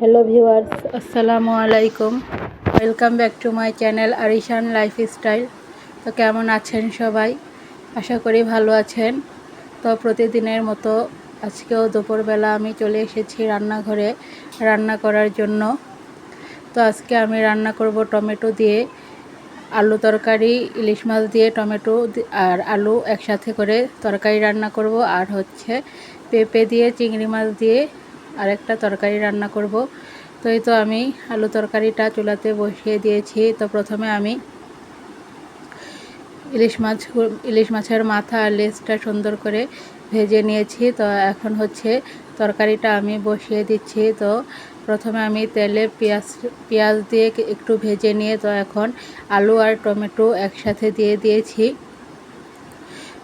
Hello viewers আসসালামু আলাইকুম welcome back to my channel Arishan Lifestyle তো কেমন আছেন সবাই? আশা করি ভালো আছেন। তো প্রতিদিনের মতো আজকেও দুপুরবেলা আমি চলে এসেছি রান্নাঘরে রান্না করার জন্য। তো আজকে আমি রান্না করব টমেটো দিয়ে আলু তরকারি, ইলিশ মাছ দিয়ে টমেটো আর আলু একসাথে করে তরকারি রান্না করব। আর হচ্ছে পেঁপে দিয়ে, চিংড়ি মাছ দিয়ে আরেকটা তরকারি রান্না করব। তো এই তো আমি আলু তরকারিটা চুলাতে বসিয়ে দিয়েছি। তো প্রথমে আমি ইলিশ মাছ, ইলিশ মাছের মাথা আর লেজটা সুন্দর করে ভেজে নিয়েছি। তো এখন হচ্ছে তরকারিটা আমি বসিয়ে দিচ্ছি। তো প্রথমে আমি তেলে পেঁয়াজ পেঁয়াজ দিয়ে একটু ভেজে নিয়ে তো এখন আলু আর টমেটো একসাথে দিয়ে দিয়েছি।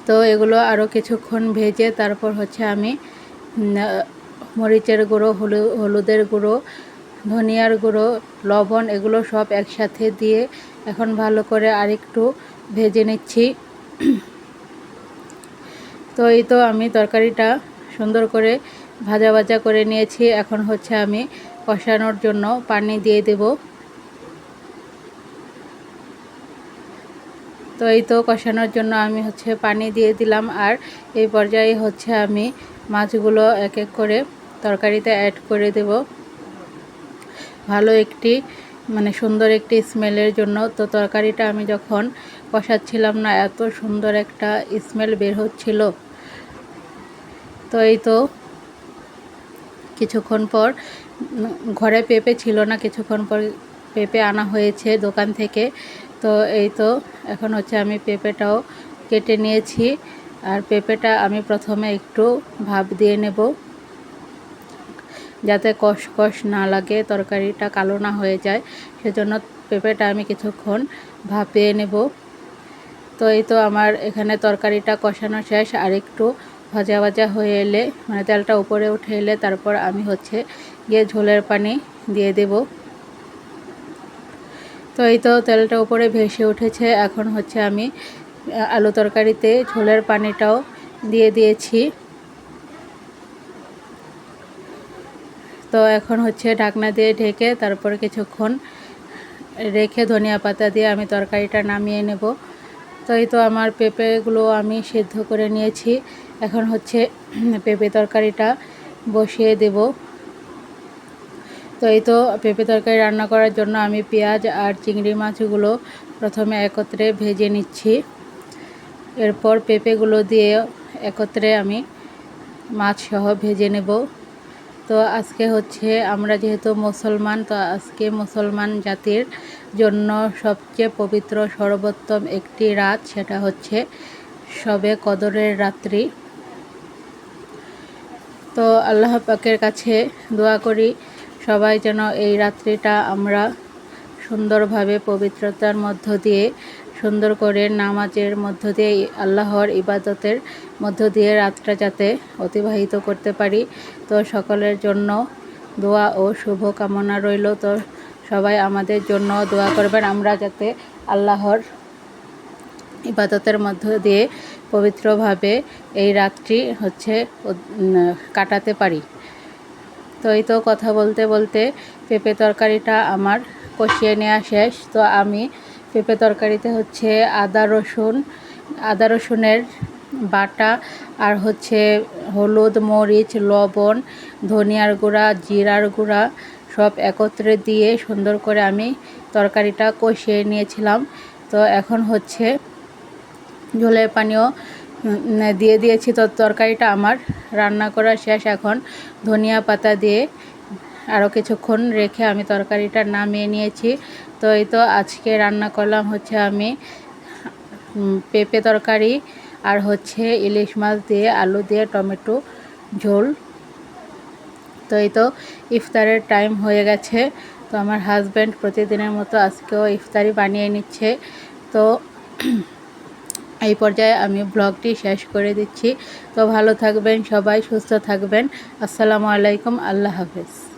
তো এগুলো আরও কিছুক্ষণ ভেজে তারপর হচ্ছে আমি মরিচের গুঁড়ো হলুদের গুঁড়ো, ধনিয়ার গুঁড়ো, লবণ, এগুলো সব একসাথে দিয়ে এখন ভালো করে আরেকটু ভেজে নিচ্ছি। তো এই তো আমি তরকারিটা সুন্দর করে ভাজা ভাজা করে নিয়েছি। এখন হচ্ছে আমি কষানোর জন্য পানি দিয়ে দেব। তো এই তো কষানোর জন্য আমি হচ্ছে পানি দিয়ে দিলাম। আর এই পর্যায়ে হচ্ছে আমি মাছগুলো এক এক করে তরকারিতে অ্যাড করে দেব। ভালো একটি মানে সুন্দর একটি স্মেলের জন্য। তো তরকারিটা আমি যখন কষাচ্ছিলাম না, এত সুন্দর একটা স্মেল বের হচ্ছিল। তো এই তো কিছুক্ষণ পর, ঘরে পেঁপে ছিল না, কিছুক্ষণ পর পেঁপে আনা হয়েছে দোকান থেকে। তো এই তো এখন হচ্ছে আমি পেঁপেটাও কেটে নিয়েছি। আর পেঁপেটা আমি প্রথমে একটু ভাপ দিয়ে নেব। যাতে কষ কষ না লাগে, তরকারিটা কালো না হয়ে যায়। সেজন্য পেঁপেটা আমি কিছুক্ষণ ভাপিয়ে নেব। তো এই তো আমার এখানে তরকারিটা কষানো শেষ। আর একটু ভাজা ভাজা হয়ে এলে মানে তেলটা উপরে উঠে এলে তারপর আমি হচ্ছে গিয়ে ঝোলের পানি দিয়ে দেব। তো এই তো তেলটা উপরে ভেসে উঠেছে। এখন হচ্ছে আমি আলু তরকারিতে ঝোলের পানিটাও দিয়ে দিয়েছি। তো এখন হচ্ছে ঢাকনা দিয়ে ঢেকে তারপরে কিছুক্ষণ রেখে ধনিয়া পাতা দিয়ে আমি তরকারিটা নামিয়ে নেব। তো এই তো আমার পেঁপেগুলো আমি সেদ্ধ করে নিয়েছি। এখন হচ্ছে পেঁপে তরকারিটা বসিয়ে দেব। তো এই তো পেঁপে তরকারি রান্না করার জন্য আমি পেঁয়াজ আর চিংড়ি মাছগুলো প্রথমে একত্রে ভেজে নিচ্ছি। এরপর পেঁপেগুলো দিয়ে একত্রে আমি মাছ সহ ভেজে নেব। তো আজকে হচ্ছে আমরা যেহেতু মুসলমান, তো আজকে মুসলমান জাতির জন্য সবচেয়ে পবিত্র সর্বোত্তম একটি রাত সেটা হচ্ছে সবে কদরের রাত্রি। তো আল্লাহ পাকের কাছে দোয়া করি, সবাই যেন এই রাত্রিটা আমরা সুন্দরভাবে পবিত্রতার মধ্য দিয়ে সুন্দর করে নামাজের মধ্য দিয়ে, আল্লাহর ইবাদতের মধ্য দিয়ে রাতটা যাতে অতিবাহিত করতে পারি। তো সকলের জন্য দোয়া ও শুভ কামনা রইল। তো সবাই আমাদের জন্য দোয়া করবেন। আমরা যাতে আল্লাহর ইবাদতের মধ্য দিয়ে পবিত্রভাবে এই রাতটি হচ্ছে কাটাতে পারি। তো এই তো কথা বলতে বলতে পেঁপে তরকারিটা আমার কষিয়ে নেওয়া শেষ। তো আমি পেঁপে তরকারিতে হচ্ছে আদা রসুন, আদা রসুনের বাটা আর হচ্ছে হলুদ, মরিচ, লবণ, ধনিয়ার গুঁড়া, জিরার গুঁড়া সব একত্রে দিয়ে সুন্দর করে আমি তরকারিটা কষিয়ে নিয়েছিলাম। তো এখন হচ্ছে ঝোলের পানিও দিয়ে দিয়েছি। তো তরকারিটা আমার রান্না করা শেষ। এখন ধনিয়া পাতা দিয়ে আরও কিছুক্ষণ রেখে আমি তরকারিটা নামিয়ে নিয়েছি। তো এই তো আজকে রান্না করলাম হচ্ছে আমি পেঁপে তরকারি আর হচ্ছে ইলিশ মাছ দিয়ে, আলু দিয়ে, টমেটো, ঝোল। তো এই তো ইফতারের টাইম হয়ে গেছে। তো আমার হাজব্যান্ড প্রতিদিনের মতো আজকেও ইফতারি বানিয়ে নিচ্ছে। তো এই পর্যায়ে আমি ব্লগটি শেষ করে দিচ্ছি। তো ভালো থাকবেন সবাই, সুস্থ থাকবেন। আসসালামু আলাইকুম, আল্লাহ হাফেজ।